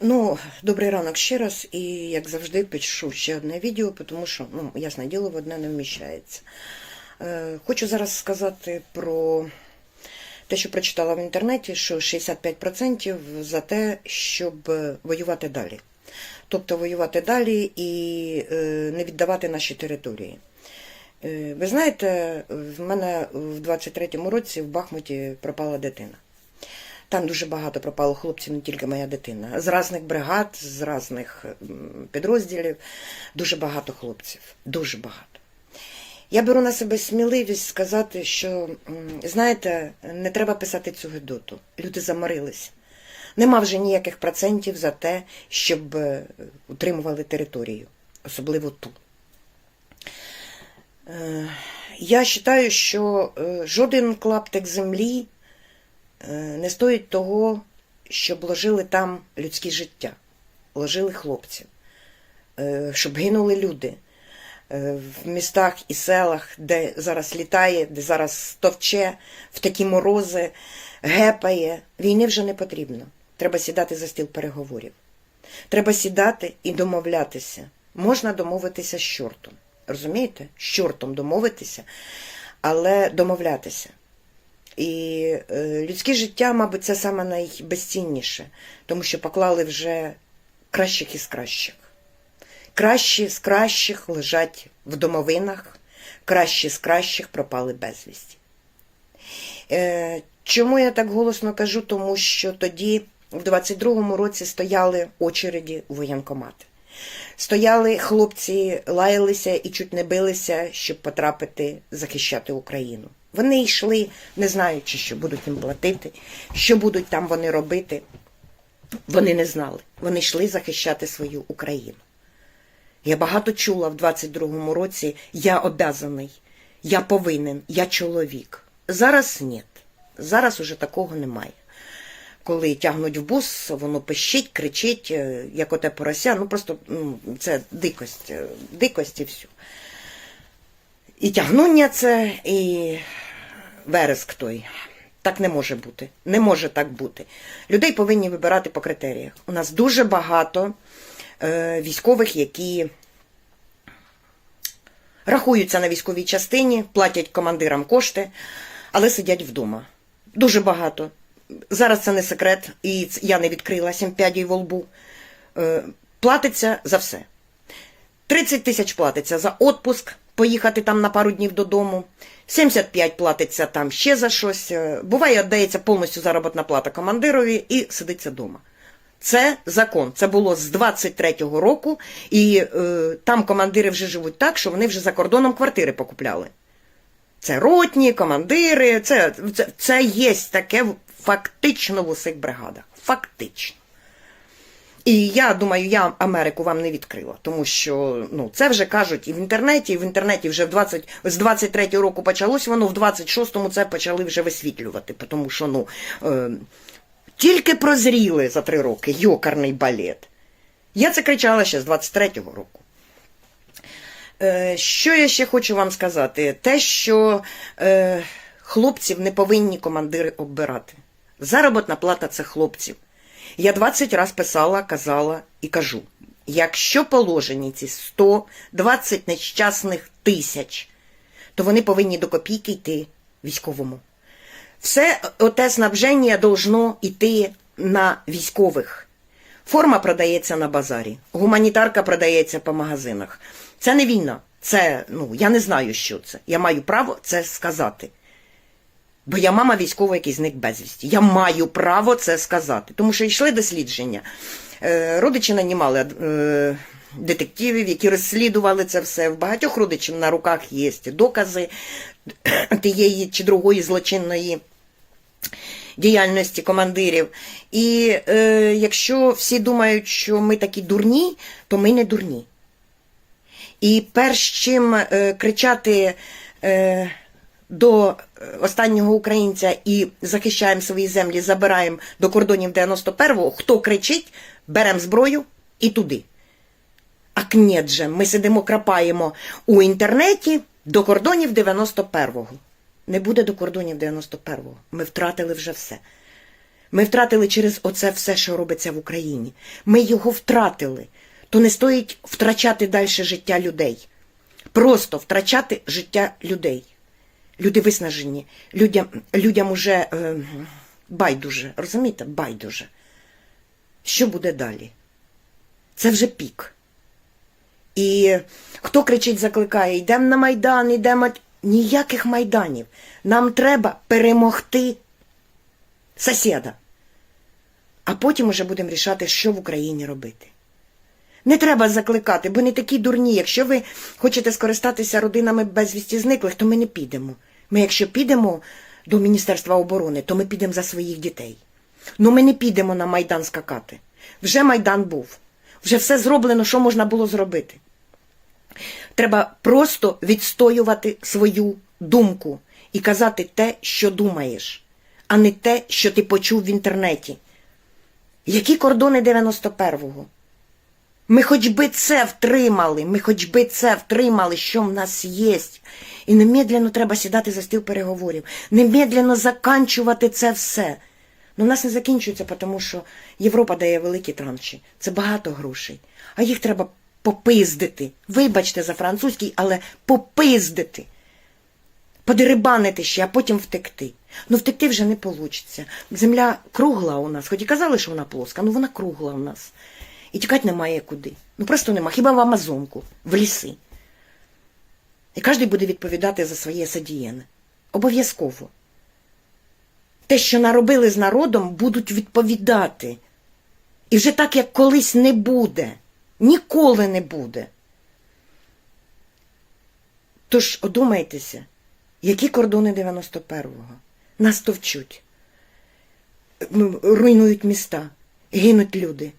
Ну, добрий ранок ще раз, і як завжди пишу ще одне відео, тому що, ну, ясне діло, в одне не вміщається. Е, хочу зараз сказати про те, що прочитала в інтернеті, що 65% за те, щоб е, воювати далі. Тобто воювати далі і е, не віддавати наші території. Е, ви знаєте, в мене в 23-му році в Бахмуті пропала дитина. Там дуже багато пропало хлопців, не тільки моя дитина. З різних бригад, з різних підрозділів. Дуже багато хлопців. Дуже багато. Я беру на себе сміливість сказати, що, знаєте, не треба писати цю гидоту. Люди заморилися. Нема вже ніяких процентів за те, щоб е, утримували територію, особливо ту. Е, Я вважаю, що е, жоден клаптик землі не стоїть того, щоб ложили там людське життя, ложили хлопців, е, щоб гинули люди е, в містах і селах, де зараз літає, де зараз товче, в такі морози, гепає. Війни вже не потрібно. Треба сідати за стіл переговорів. Треба сідати і домовлятися. Можна домовитися з чортом. Розумієте? З чортом домовитися, але домовлятися. І е, людське життя, мабуть, це саме найбезцінніше, тому що поклали вже кращих із кращих. Кращі з кращих лежать в домовинах, кращі з кращих пропали безвісті. Е, чому я так голосно кажу? Тому що тоді, в 22-му році, стояли очереді у воєнкомати. Стояли хлопці, лаялися і чуть не билися, щоб потрапити захищати Україну. Вони йшли, не знаючи, що будуть їм платити, що будуть там вони робити. Вони не знали. Вони йшли захищати свою Україну. Я багато чула в 22-му році я обязаний, я повинен, я чоловік. Зараз ні. Зараз уже такого немає. Коли тягнуть в бус, воно пищить, кричить, е, як оте порося. Ну просто ну, це дикость, е, дикость і все. І тягнуння це, і вереск той. Так не може бути. Не може так бути. Людей повинні вибирати по критеріях. У нас дуже багато е, військових, які рахуються на військовій частині, платять командирам кошти, але сидять вдома. Дуже багато. Зараз це не секрет, і я не відкрила сімпядій во лбу. Е, платиться за все. 30 тисяч платиться за отпуск, поїхати там на пару днів додому. 75 платиться там ще за щось. Е, Буває, віддається повністю заробітна плата командирові і сидиться вдома. Це закон. Це було з 23-го року, і е, там командири вже живуть так, що вони вже за кордоном квартири покупляли. Це ротні, командири, це, це, це є таке фактично в усіх бригадах. Фактично. І я думаю, я Америку вам не відкрила, тому що ну, це вже кажуть і в інтернеті, і в інтернеті вже в 20, з 23-го року почалось воно, в 26-му це почали вже висвітлювати, тому що ну, е, тільки прозріли за три роки йокарний балет. Я це кричала ще з 23-го року. Е, Що я ще хочу вам сказати? Те, що е, хлопців не повинні командири оббирати. Заробітна плата це хлопців. Я 20 раз писала, казала і кажу: якщо положені ці 120 нещасних тисяч, то вони повинні до копійки йти військовому. Все оте снабження должно йти на військових. Форма продається на базарі, гуманітарка продається по магазинах. Це не війна. Це, ну, я не знаю, що це. Я маю право це сказати. Бо я мама військового, який зник безвісті. Я маю право це сказати. Тому що йшли дослідження. Е, родичі нанімали е, детективів, які розслідували це все. В багатьох родичів на руках є докази тієї чи другої злочинної діяльності командирів. І е, якщо всі думають, що ми такі дурні, то ми не дурні. І перш чим е, кричати е, до останнього українця і захищаємо свої землі, забираємо до кордонів 91-го, хто кричить, беремо зброю і туди. А кнет же, ми сидимо, крапаємо у інтернеті до кордонів 91-го. Не буде до кордонів 91-го. Ми втратили вже все. Ми втратили через оце все, що робиться в Україні. Ми його втратили. То не стоїть втрачати далі життя людей. Просто втрачати життя людей. Люди виснажені, людям, людям уже е, байдуже, розумієте? Байдуже. Що буде далі? Це вже пік. І хто кричить, закликає, йдемо на Майдан, йдемо. Ніяких майданів. Нам треба перемогти сусіда. А потім уже будемо рішати, що в Україні робити. Не треба закликати, бо не такі дурні. Якщо ви хочете скористатися родинами безвісті зниклих, то ми не підемо. Ми, якщо підемо до Міністерства оборони, то ми підемо за своїх дітей. Ну ми не підемо на Майдан скакати. Вже Майдан був. Вже все зроблено, що можна було зробити. Треба просто відстоювати свою думку і казати те, що думаєш, а не те, що ти почув в інтернеті. Які кордони 91-го? Ми хоч би це втримали, ми хоч би це втримали, що в нас є. І немедленно треба сідати за стіл переговорів, немедленно заканчувати це все. Ну, в нас не закінчується, тому що Європа дає великі транші. Це багато грошей. А їх треба попиздити. Вибачте за французький, але попиздити. Подерибанити ще, а потім втекти. Ну, втекти вже не вийде. Земля кругла у нас, хоч і казали, що вона плоска, ну вона кругла у нас. І тікати немає куди. Ну просто нема. Хіба в Амазонку, в ліси. І кожен буде відповідати за своє садієне. Обов'язково. Те, що наробили з народом, будуть відповідати. І вже так, як колись не буде. Ніколи не буде. Тож одумайтеся, які кордони 91-го? Нас товчуть, руйнують міста, гинуть люди.